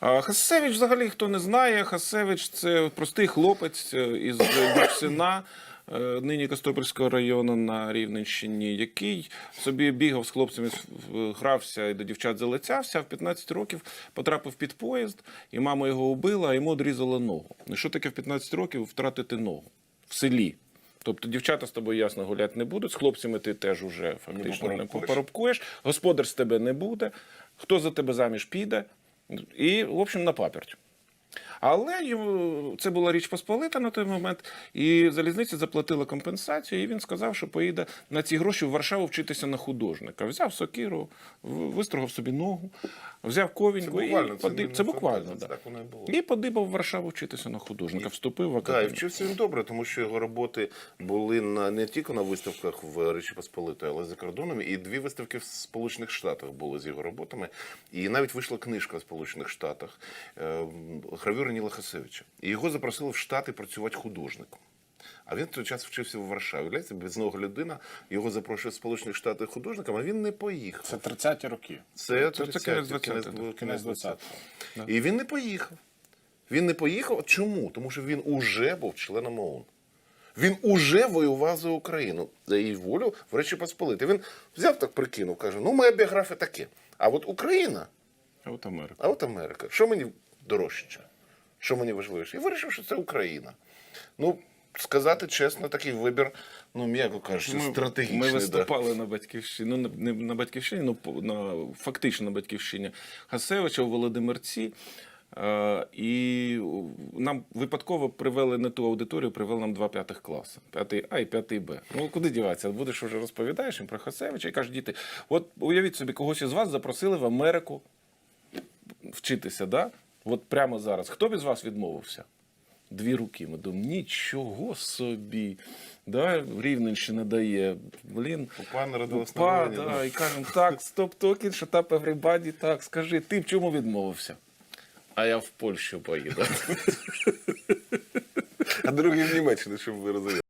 Хасевич, взагалі, хто не знає, Хасевич це простий хлопець е, із Дюксина, е, нині Костопільського району на Рівненщині, який собі бігав з хлопцями, грався і до дівчат залицявся. В 15 років потрапив під поїзд, і мама його убила, а йому одрізала ногу. Ну що таке в 15 років втратити ногу в селі? Тобто дівчата з тобою ясно гуляти не будуть, з хлопцями ти теж уже фактично не попоробкуєш, господар з тебе не буде, хто за тебе заміж піде, і, в общем, на паперть. Але це була річ Посполита на той момент, і залізниця заплатила компенсацію, і він сказав, що поїде на ці гроші в Варшаву вчитися на художника. Взяв сокиру, вистрогав собі ногу, взяв ковіньку Це буквально, і це подиб... не це буквально, фантазія, да. так воно і було. І подибав в Варшаву вчитися на художника, вступив в Так, і академію. вчився він добре, тому що його роботи були на не тільки на виставках в Речі Посполитої, але й за кордоном. І дві виставки в Сполучених Штатах були з його роботами. І навіть вийшла книжка в Сполучених Штатах е, гравюра Ніла Хасевича. І його запросили в Штати працювати художником. А він в той час вчився в Варшаві. Уявляєте, безнога людина, його запрошує в Сполучені Штати художником, а він не поїхав. Це 30-ті роки. Це, Це- це кінець 20-х, кінець, так. кінець Кінець 20-х. І він не поїхав. Він не поїхав. Чому? Тому що він уже був членом ООН. Він уже воював за Україну, за її волю в Речі Посполити. Він взяв так прикинув, каже: ну, моя біографія таке. А от Україна, А от Америка. а от Америка. Що мені дорожче? Що мені важливіше? І вирішив, що це Україна. Ну, сказати чесно, такий вибір, ну, м'яко кажучи, стратегічний. Ми да. виступали на батьківщині, ну не- на батьківщині, ну на фактично на батьківщині Хасевича у Володимирці. Е, і нам випадково привели не ту аудиторію, привели нам два п'ятих класи. П'ятий А і п'ятий Б. Ну куди діватися? Будеш вже розповідаєш їм про Хасевича і кажуть, діти, от уявіть собі, когось із вас запросили в Америку вчитися, да? От прямо зараз. Хто б із вас відмовився? Дві руки. Ми думаємо, нічого собі. Да? Рівненщина дає. Блін. Упа народилась Упа, да, і кажемо, так, стоп токін, що тап everybody, так, скажи, ти в чому відмовився? А я в Польщу поїду. А другий в Німеччину, щоб ви розуміли.